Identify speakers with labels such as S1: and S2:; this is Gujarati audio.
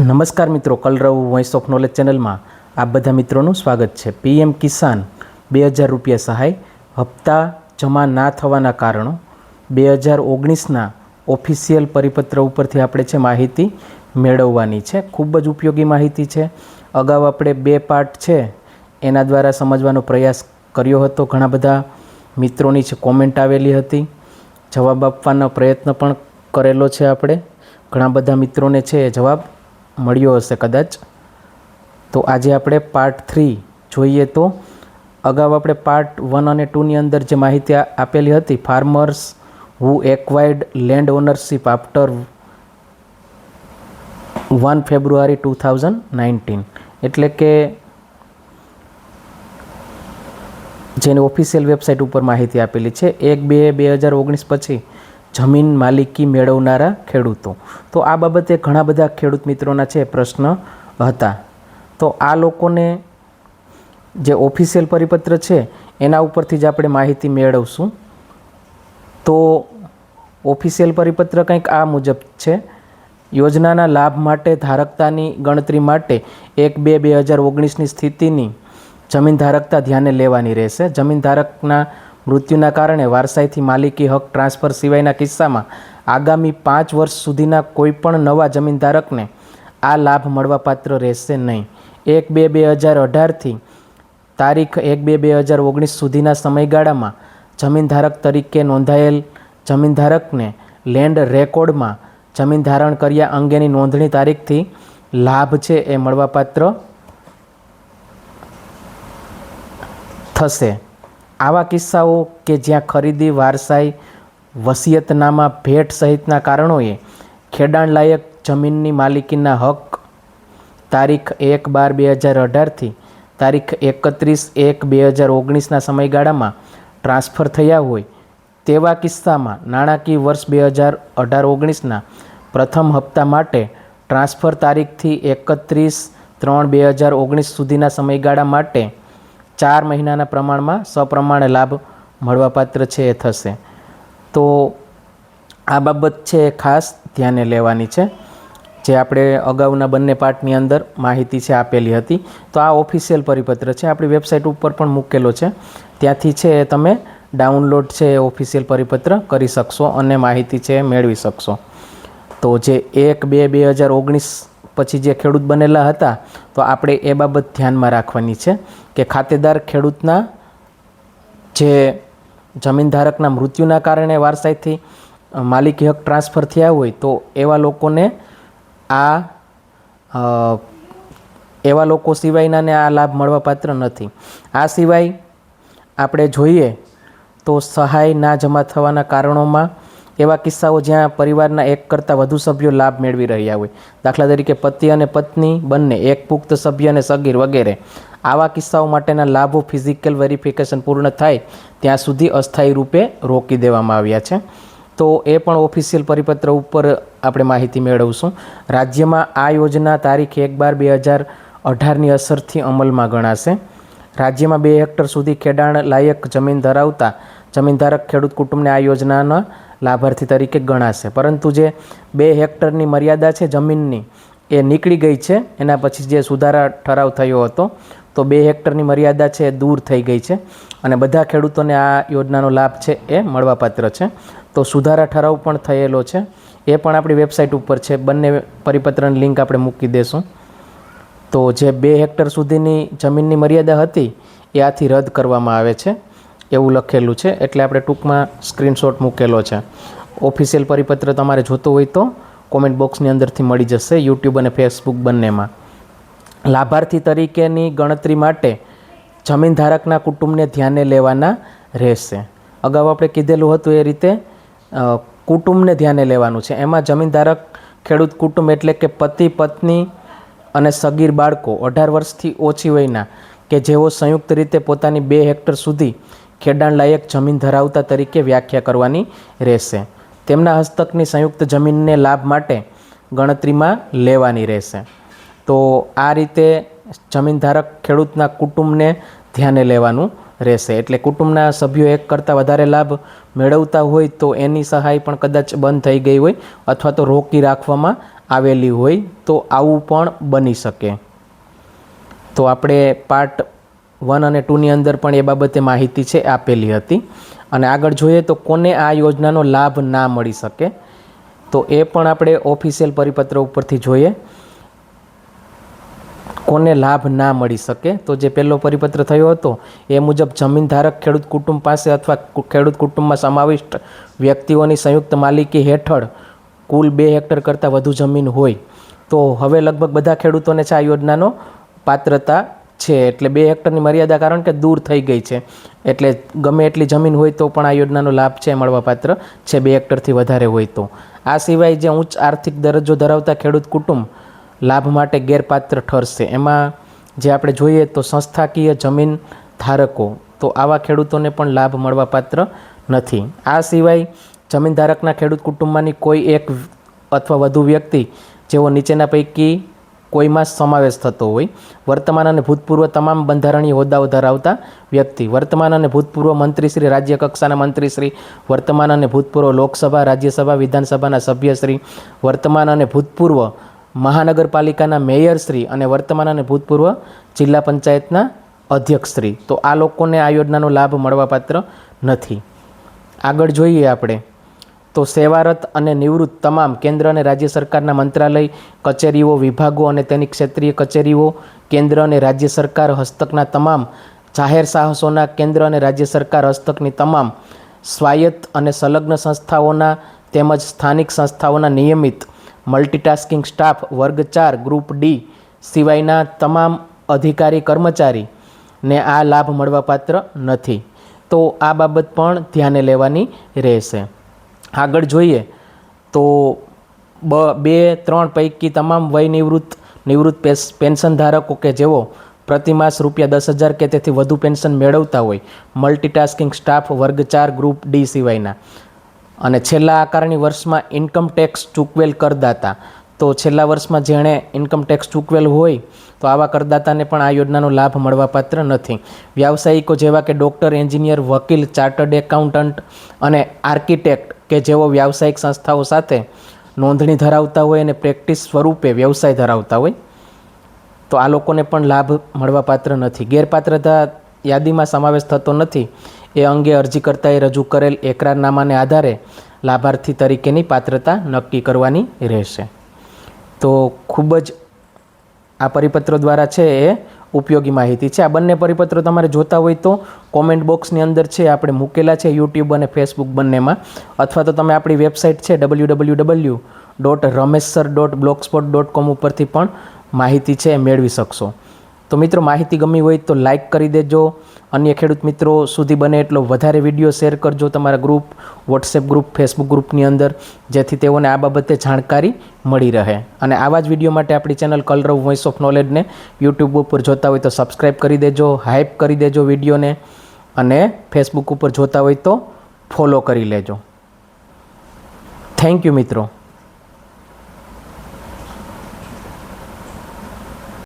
S1: નમસ્કાર મિત્રો, કલરવ વોઇસ ઓફ નોલેજ ચેનલમાં આપ બધા મિત્રોનું સ્વાગત છે. પીએમ કિસાન બે હજાર રૂપિયા સહાય, હપ્તા જમા ના થવાના કારણો, બે હજાર ઓગણીસના ઓફિશિયલ પરિપત્ર ઉપરથી આપણે છે માહિતી મેળવવાની છે. ખૂબ જ ઉપયોગી માહિતી છે. અગાઉ આપણે બે પાર્ટ છે, એના દ્વારા સમજવાનો પ્રયાસ કર્યો હતો. ઘણા બધા મિત્રોની છે કોમેન્ટ આવેલી હતી. જવાબ આપવાનો પ્રયત્ન પણ કરેલો છે આપણે. ઘણા બધા મિત્રોને છે જવાબ મળ્યો હશે કદાચ. તો આજે આપણે પાર્ટ થ્રી જોઈએ તો અગાઉ આપણે પાર્ટ વન અને ટુની અંદર જે માહિતી આપેલી હતી farmers who acquired land ownership after one February two thousand nineteen એટલે કે જેની ઓફિશિયલ વેબસાઇટ ઉપર માહિતી આપેલી છે, એક બે બે હજાર ઓગણીસ પછી જમીન માલિકી મેળવનારા ખેડૂતો. તો આ બાબતે ઘણા બધા ખેડૂત મિત્રોના છે પ્રશ્ન હતા. તો આ લોકોને જે ઓફિશિયલ પરિપત્ર છે, એના ઉપરથી જ આપણે માહિતી મેળવશું. તો ઓફિશિયલ પરિપત્ર કંઈક આ મુજબ છે. યોજનાના લાભ માટે ધારકતાની ગણતરી માટે એક બે બે હજાર ઓગણીસની સ્થિતિની જમીન ધારકતા ધ્યાને લેવાની રહેશે. જમીન ધારકના મૃત્યુના કારણે વારસાઈથી માલિકી હક ટ્રાન્સફર સિવાયના કિસ્સામાં આગામી પાંચ વર્ષ સુધીના કોઈપણ નવા જમીનધારકને આ લાભ મળવાપાત્ર રહેશે નહીં. એક બે બે હજાર અઢારથી તારીખ એક બે બે હજાર ઓગણીસ સુધીના સમયગાળામાં જમીનધારક તરીકે નોંધાયેલ જમીનધારકને લેન્ડ રેકોર્ડમાં જમીન ધારણ કર્યા અંગેની નોંધણી તારીખથી લાભ છે એ મળવાપાત્ર થશે. આવા કિસ્સાઓ કે જ્યાં ખરીદી, વારસાઈ, વસિયતનામા, ભેટ સહિતના કારણોએ ખેડાણ લાયક જમીનની માલિકીના હક તારીખ એક બાર બે હજાર અઢારથી તારીખ એકત્રીસ એક બે હજાર ઓગણીસના સમયગાળામાં ટ્રાન્સફર થયા હોય તેવા કિસ્સામાં નાણાકીય વર્ષ બે હજાર અઢાર ઓગણીસના પ્રથમ હપ્તા માટે ટ્રાન્સફર તારીખથી એકત્રીસ ત્રણ બે હજાર ઓગણીસ સુધીના સમયગાળા માટે ચાર મહિનાના પ્રમાણમાં સપ્રમાણે લાભ મળવાપાત્ર છે એ થશે. તો આ બાબત છે ખાસ ધ્યાને લેવાની છે. જે આપણે અગાઉના બંને પાર્ટની અંદર માહિતી છે આપેલી હતી. તો આ ઓફિશિયલ પરિપત્ર છે. આપણી વેબસાઇટ ઉપર પણ મૂકેલો છે. ત્યાંથી છે તમે ડાઉનલોડ છે એ ઓફિશિયલ પરિપત્ર કરી શકશો અને માહિતી છે મેળવી શકશો. તો જે એક બે બે હજાર ઓગણીસ પછી જે ખેડૂત બનેલા હતા, તો આપણે એ બાબત ધ્યાનમાં રાખવાની છે. કે ખાતેદાર ખેડૂતના જે જમીન ધારકના મૃત્યુના કારણે વારસાઈથી માલિકી હક ટ્રાન્સફર થયા હોય તો એવા લોકોને આ એવા લોકો સિવાયનાને આ લાભ મળવાપાત્ર નથી. આ સિવાય આપણે જોઈએ તો સહાય ના જમા થવાના કારણોમાં એવા કિસ્સાઓ જ્યાં પરિવારના એક કરતાં વધુ સભ્યો લાભ મેળવી રહ્યા હોય. દાખલા તરીકે પતિ અને પત્ની બંને એક પુખ્ત સભ્ય અને સગીર વગેરે. આવા કિસ્સાઓ માટેના લાભો ફિઝિકલ વેરિફિકેશન પૂર્ણ થાય ત્યાં સુધી અસ્થાયી રૂપે રોકી દેવામાં આવ્યા છે. તો એ પણ ઓફિશિયલ પરિપત્ર ઉપર આપણે માહિતી મેળવશું. રાજ્યમાં આ યોજના તારીખ એક બાર બે હજાર અઢારની અસરથી અમલમાં ગણાશે. રાજ્યમાં બે હેક્ટર સુધી ખેડાણ લાયક જમીન ધરાવતા જમીનધારક ખેડૂત કુટુંબને આ યોજનાના લાભાર્થી તરીકે ગણાશે. પરંતુ જે બે હેક્ટરની મર્યાદા છે જમીનની, એ નીકળી ગઈ છે. એના પછી જે સુધારા ઠરાવ થયો હતો, તો બે હેક્ટરની મર્યાદા છે એ દૂર થઈ ગઈ છે. અને બધા ખેડૂતોને આ યોજનાનો લાભ છે એ મળવાપાત્ર છે. તો સુધારા ઠરાવ પણ થયેલો છે. એ પણ આપણી વેબસાઇટ ઉપર છે. બંને પરિપત્રની લિંક આપણે મૂકી દેશું. તો જે બે હેક્ટર સુધીની જમીનની મર્યાદા હતી, એ આથી રદ કરવામાં આવે છે. એવું લખેલું છે. એટલે આપણે ટૂંકમાં સ્ક્રીનશોટ મૂકેલો છે. ઓફિશિયલ પરિપત્ર તમારે જોતો હોય તો કોમેન્ટ બોક્સની અંદરથી મળી જશે યુટ્યુબ અને ફેસબુક બંનેમાં. લાભાર્થી તરીકેની ગણતરી માટે જમીન ધારકના કુટુંબને ધ્યાને લેવાના રહેશે. અગાઉ આપણે કીધેલું હતું એ રીતે કુટુંબને ધ્યાને લેવાનું છે. એમાં જમીનધારક ખેડૂત કુટુંબ એટલે કે પતિ, પત્ની અને સગીર બાળકો અઢાર વર્ષથી ઓછી વયના કે જેઓ સંયુક્ત રીતે પોતાની બે હેક્ટર સુધી ખેડાણ લાયક જમીન ધરાવતા તરીકે વ્યાખ્યા કરવાની રહેશે. તેમના હસ્તકની સંયુક્ત જમીનને લાભ માટે ગણતરીમાં લેવાની રહેશે. તો આ રીતે જમીનધારક ખેડૂતના કુટુંબને ધ્યાને લેવાનું રહેશે. એટલે કુટુંબના સભ્યો એક કરતાં વધારે લાભ મેળવતા હોય તો એની સહાય પણ કદાચ બંધ થઈ ગઈ હોય અથવા તો રોકી રાખવામાં આવેલી હોય તો આવું પણ બની શકે. તો આપણે પાર્ટ વન અને ટુની અંદર પણ એ બાબતે માહિતી છે આપેલી હતી. અને આગળ જોઈએ તો કોને આ યોજનાનો લાભ ના મળી શકે, તો એ પણ આપણે ઓફિશિયલ પરિપત્ર ઉપરથી જોઈએ. કોને લાભ ના મળી શકે, તો જે પહેલો પરિપત્ર થયો હતો, એ મુજબ જમીન ધારક ખેડૂત કુટુંબ પાસે અથવા ખેડૂત કુટુંબમાં સમાવિષ્ટ વ્યક્તિઓની સંયુક્ત માલિકી હેઠળ કુલ બે હેક્ટર કરતાં વધુ જમીન હોય. તો હવે લગભગ બધા ખેડૂતોને છે આ યોજનાનો પાત્રતા છે એટલે બે હેક્ટરની મર્યાદા કારણ કે દૂર થઈ ગઈ છે. એટલે ગમે એટલી જમીન હોય તો પણ આ યોજનાનો લાભ છે મળવાપાત્ર છે બે હેક્ટરથી વધારે હોય તો. આ સિવાય જે ઉચ્ચ આર્થિક દરજ્જો ધરાવતા ખેડૂત કુટુંબ લાભ માટે ગેરપાત્ર ઠરશે. એમાં જે આપણે જોઈએ તો સંસ્થાકીય જમીન ધારકો, તો આવા ખેડૂતોને પણ લાભ મળવાપાત્ર નથી. આ સિવાય જમીન ધારકના ખેડૂત કુટુંબમાંની કોઈ એક અથવા વધુ વ્યક્તિ જેઓ નીચેના પૈકી કોઈમાં સમાવેશ થતો હોય. વર્તમાન અને ભૂતપૂર્વ તમામ બંધારણીય હોદ્દાઓ ધરાવતા વ્યક્તિ. વર્તમાન અને ભૂતપૂર્વ મંત્રીશ્રી રાજ્ય કક્ષાના મંત્રીશ્રી વર્તમાન અને ભૂતપૂર્વ લોકસભા, રાજ્યસભા, વિધાનસભાના સભ્યશ્રી વર્તમાન અને ભૂતપૂર્વ મહાનગરપાલિકાના મેયરશ્રી અને વર્તમાન અને ભૂતપૂર્વ જિલ્લા પંચાયતના અધ્યક્ષશ્રી તો આ લોકોને આ યોજનાનો લાભ મળવાપાત્ર નથી. આગળ જોઈએ આપણે. તો સેવારત અને નિવૃત્ત તમામ કેન્દ્ર અને રાજ્ય સરકારના મંત્રાલય, કચેરીઓ, વિભાગો અને તેની ક્ષેત્રીય કચેરીઓ, કેન્દ્ર અને રાજ્ય સરકાર હસ્તકના તમામ જાહેર સાહસોના કેન્દ્ર અને રાજ્ય સરકાર હસ્તકની તમામ સ્વાયત્ત અને સંલગ્ન સંસ્થાઓના તેમજ સ્થાનિક સંસ્થાઓના નિયમિત મલ્ટીટાસ્કિંગ સ્ટાફ વર્ગ ચાર ગ્રુપ ડી સિવાયના તમામ અધિકારી કર્મચારીને આ લાભ મળવાપાત્ર નથી. તો આ બાબત પણ ધ્યાને લેવાની રહેશે. આગળ જોઈએ તો બ, બે, ત્રણ પૈકી તમામ વય નિવૃત્ત નિવૃત્ત પેન્શન ધારકો કે જેઓ પ્રતિમાસ રૂપિયા દસ હજાર કે તેથી વધુ પેન્શન મેળવતા હોય, મલ્ટીટાસ્કિંગ સ્ટાફ વર્ગ ચાર ગ્રુપ ડી સિવાયના. અને છેલ્લા આકારણી વર્ષમાં ઇન્કમ ટેક્સ ચૂકવેલ કરદાતા. તો છેલ્લા વર્ષમાં જેણે ઇન્કમ ટેક્સ ચૂકવેલ હોય, તો આવા કરદાતાને પણ આ યોજનાનો લાભ મળવાપાત્ર નથી. વ્યાવસાયિકો જેવા કે ડૉક્ટર, એન્જિનિયર, વકીલ, ચાર્ટર્ડ એકાઉન્ટન્ટ અને આર્કિટેક્ટ કે જેઓ વ્યાવસાયિક સંસ્થાઓ સાથે નોંધણી ધરાવતા હોય અને પ્રેક્ટિસ સ્વરૂપે વ્યવસાય ધરાવતા હોય, તો આ લોકોને પણ લાભ મળવાપાત્ર નથી. ગેરપાત્રતા યાદીમાં સમાવેશ થતો નથી. એ અંગે અરજીકર્તાએ રજૂ કરેલ એકરારનામાને આધારે લાભાર્થી તરીકેની પાત્રતા નક્કી કરવાની રહેશે. તો ખૂબ જ આ પરિપત્ર દ્વારા છે એ ઉપયોગી માહિતી છે. આ બંને પરિપત્રો તમારે જોતા હોય તો કોમેન્ટ બોક્સની અંદર છે, આપણે મૂકેલા છે યુટ્યુબ અને ફેસબુક બંનેમાં. અથવા તો તમે આપણી વેબસાઇટ છે W W W dot Ramesh sir dot blogspot dot com ઉપરથી પણ માહિતી છે મેળવી શકશો. તો મિત્રો માહિતી ગમી હોય તો લાઇક કરી દેજો. અન્ય ખેડૂત મિત્રો સુધી બને એટલો વધારે વીડિયો શેર કરજો તમારા ગ્રુપ વોટ્સએપ ગ્રુપ ફેસબુક ગ્રુપની અંદર, જેથી તેઓને આ બાબતે જાણકારી મળી રહે. અને આવા જ વીડિયો માટે આપણી ચેનલ કલરવ વોઇસ ઓફ નોલેજને યુટ્યુબ ઉપર જોતા હોય તો સબસ્ક્રાઈબ કરી દેજો હાઇપ કરી દેજો વિડીયોને અને ફેસબુક ઉપર જોતા હોય તો ફોલો કરી લેજો. થેન્ક યુ મિત્રો.